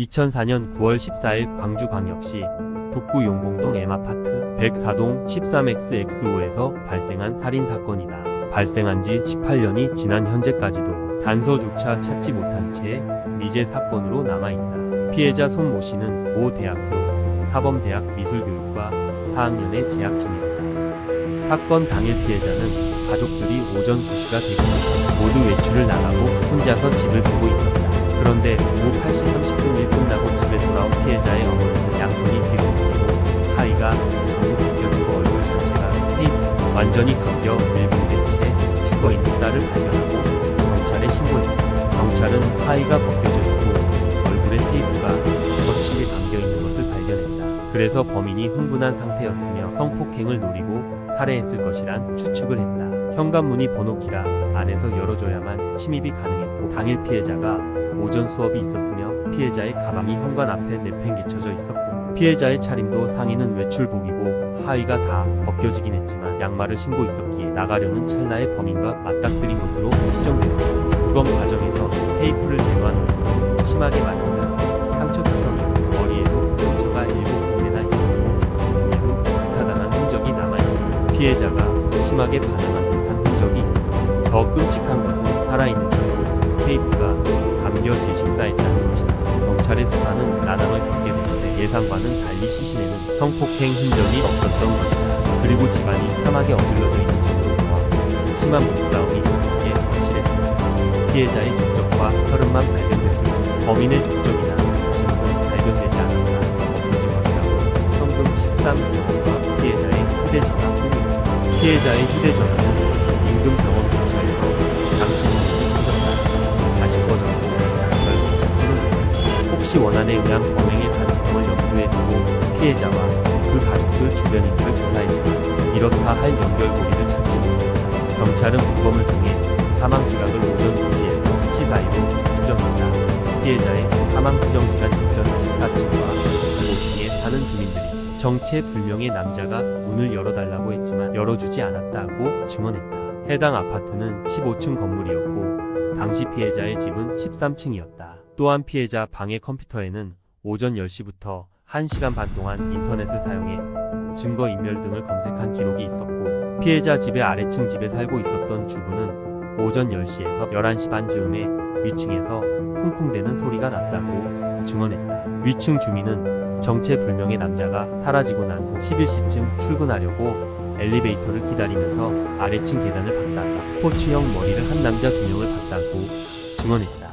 2004년 9월 14일 광주광역시 북구 용봉동 M아파트 104동 13XX5에서 발생한 살인사건이다. 발생한 지 18년이 지난 현재까지도 단서조차 찾지 못한 채 미제 사건으로 남아있다. 피해자 손모 씨는 모 대학교 사범대학 미술교육과 4학년에 재학 중이었다. 사건 당일 피해자는 가족들이 오전 2시가 되고 모두 외출을 나가고 혼자서 집을 보고 있었다. 그런데 오후 8시 30분 일 끝나고 집에 돌아온 피해자의 어머니는 양손이 뒤로 묶이고 하의가 전부 벗겨지고 얼굴 전체가 테이프 완전히 감겨 밀봉된 채 죽어 있는 딸을 발견하고 경찰에 신고했다. 경찰은 하의가 벗겨져 있고 얼굴에 테이프가 거칠게 감겨 있는 것을 발견했다. 그래서 범인이 흥분한 상태였으며 성폭행을 노리고 살해했을 것이란 추측을 했다. 현관문이 번호키라 안에서 열어줘야만 침입이 가능했고 당일 피해자가 오전 수업이 있었으며 피해자의 가방이 현관 앞에 내팽개쳐져 있었고 피해자의 차림도 상의는 외출복이고 하의가 다 벗겨지긴 했지만 양말을 신고 있었기에 나가려는 찰나에 범인과 맞닥뜨린 것으로 추정된다. 부검 과정에서 테이프를 제거한 후 심하게 맞은 등 상처 투성이 머리에도 상처가 일곱 군데나 있었고 몸에도 구타당한 흔적이 남아있으며 피해자가 심하게 반항한 듯한 흔적이 있었고 더 끔찍한 것은 살아있는 테이프가 감겨질 식사했다는 것이다. 경찰의 수사는 난항을 겪게 되는데 예상과는 달리 시신에는 성폭행 흔적이 없었던 것이다. 그리고 집안이 사막에 어질러져 있는 정도로 보아 심한 몸싸움이 있었던 게 확실했습니다. 피해자의 족적과 혈흔만 발견됐으며 범인의 족적이나 지문은 발견되지 않았다. 없어진 것이라고 현금 13병원과 피해자의 휴대전화 뿐이다. 피해자의 휴대전화는 인근 병원 결국 찾지는 못했다. 혹시 원한에 의한 범행의 가능성을 염두에 두고 피해자와 그 가족들 주변 인들을 조사했으나 이렇다 할 연결 고리를 찾지 못했다. 경찰은 부검을 통해 사망 시각을 오전 2시에서 10시 사이로 추정했다. 피해자의 사망 추정 시간 직전 14층과 15층에 사는 주민들이 정체 불명의 남자가 문을 열어달라고 했지만 열어주지 않았다고 증언했다. 해당 아파트는 15층 건물이었고 당시 피해자의 집은 13층이었다. 또한 피해자 방의 컴퓨터에는 오전 10시부터 1시간 반 동안 인터넷을 사용해 증거인멸 등을 검색한 기록이 있었고 피해자 집의 아래층 집에 살고 있었던 주부는 오전 10시에서 11시 반 즈음에 위층에서 쿵쿵대는 소리가 났다고 증언했다. 위층 주민은 정체 불명의 남자가 사라지고 난 후 11시쯤 출근하려고 엘리베이터를 기다리면서 아래층 계단을 봤다가 스포츠형 머리를 한 남자 두 명을 봤다고 증언했다.